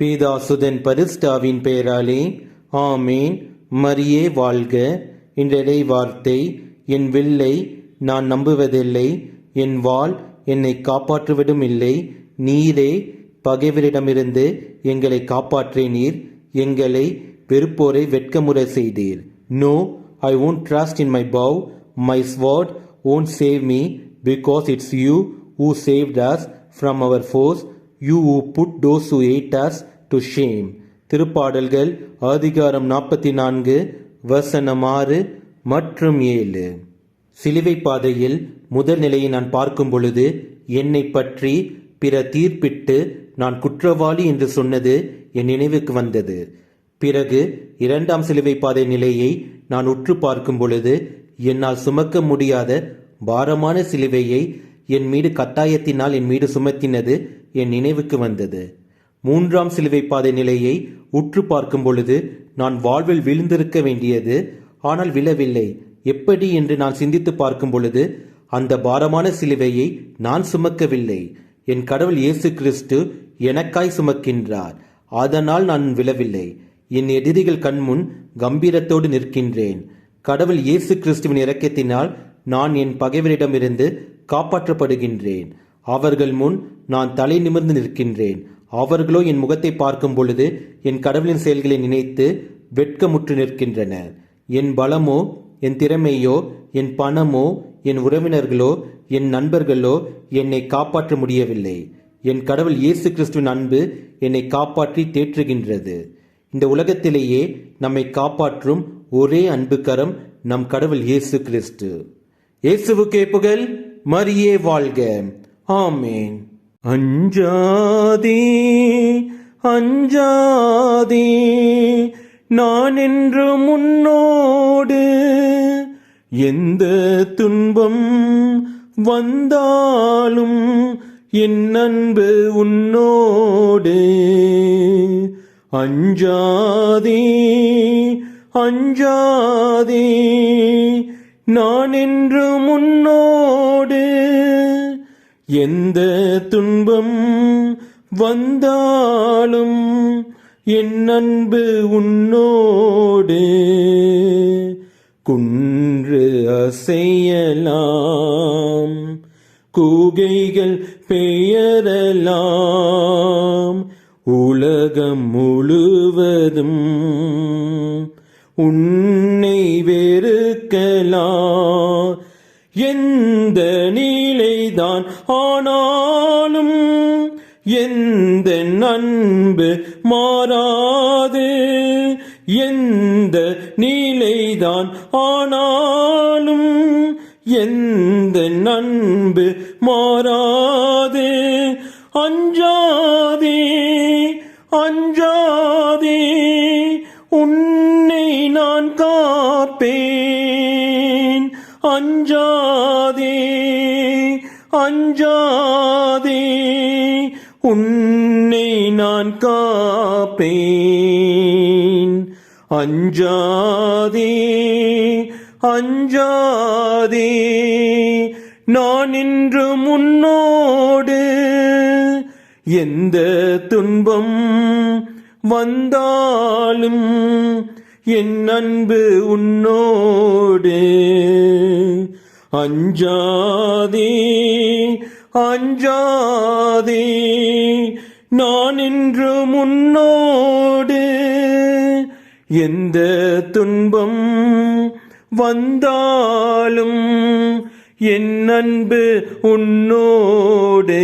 பீதாசுதன் பரிஸ்டாவின் பெயராலே ஆமேன். மரியே வாழ்க. இன்றடை வார்த்தை என் வில்லை நான் நம்புவதில்லை. என் வாள் என்னை காப்பாற்றுவதும் இல்லை நீரே பகைவரிடமிருந்து எங்களை காப்பாற்றினீர். எங்களை வெறுப்போரை வெட்கமுறை செய்தீர். No I won't trust in my bow my sword won't save me because it's you who save us from our foes you oh put those who hate to shame திருப்பாடல்கள் ஆதிகாரம் நாற்பத்தி நான்கு வசனம் ஆறு மற்றும் ஏழு. சிலுவை பாதையில் முதல் நிலையை நான் பார்க்கும் பொழுது என்னை பற்றி பிற தீர்ப்பிட்டு நான் குற்றவாளி என்று சொன்னது என் நினைவுக்கு வந்தது. பிறகு இரண்டாம் சிலுவை பாதை நிலையை நான் உற்று பார்க்கும் பொழுது என்னால் சுமக்க முடியாத பாரமான சிலுவையை என் மீது கட்டாயத்தினால் என் மீது சுமத்தினது என் நினைவுக்கு வந்தது. மூன்றாம் சிலுவை பாதை நிலையை உற்று பார்க்கும் பொழுது நான் வாழ்வில் விழுந்திருக்க வேண்டியது ஆனால் விழவில்லை. எப்படி என்று நான் சிந்தித்து பார்க்கும் பொழுது அந்த பாரமான சிலுவையை நான் சுமக்கவில்லை. என் கடவுள் இயேசு கிறிஸ்து எனக்காய் சுமக்கின்றார். அதனால் நான் விழவில்லை. என் எதிரிகள் கண்முன் கம்பீரத்தோடு நிற்கின்றேன். கடவுள் இயேசு கிறிஸ்துவின் இறக்கத்தினால் நான் என் பகைவரிடமிருந்து காப்பாற்றப்படுகின்றேன். அவர்கள் முன் நான் தலை நிமிர்ந்து நிற்கின்றேன். அவர்களோ என் முகத்தை பார்க்கும் பொழுது என் கடவுளின் செயல்களை நினைத்து வெட்கமுற்று நிற்கின்றனர். என் பலமோ என் திறமையோ என் பணமோ என் உறவினர்களோ என் நண்பர்களோ என்னை காப்பாற்ற முடியவில்லை. என் கடவுள் இயேசு கிறிஸ்துவின் அன்பு என்னை காப்பாற்றி தேற்றுகின்றது. இந்த உலகத்திலேயே நம்மை காப்பாற்றும் ஒரே அன்பு கரம் நம் கடவுள் இயேசு கிறிஸ்து. இயேசுவுக்கே புகழ். மரியே வாழ்க. ஆமேன். அஞ்சாதே அஞ்சாதே நான் என்று முன்னோடு எந்த துன்பம் வந்தாலும் என் அன்பு உன்னோடு. அஞ்சாதே அஞ்சாதே நான் என்று முன்னோ எந்த துன்பம் வந்தாலும் என் அன்பு உன்னோடு. குன்று அசையலாம் கூகைகள் பெயரலாம் உலகம் முழுவதும் உன்னை வெறுக்கலாம். எந்த தான் ஆனாலும் எந்த அன்பு மாறாது. எந்த நீலைதான் ஆனாலும் எந்த அன்பு மாறாது. அஞ்சாதே அஞ்சாதே உன்னை நான் காப்பேன். அஞ்சா அஞ்சாதே உன்னை நான் காப்பேன். அஞ்சாதே அஞ்சாதே நான் இன்று முன்னோடு எந்த துன்பம் வந்தாலும் என் அன்பு உன்னோடு. அஞ்சாதே அஞ்சாதே நான் இன்று முன்னோடு எந்த துன்பம் வந்தாலும் என் அன்பு உன்னோடு.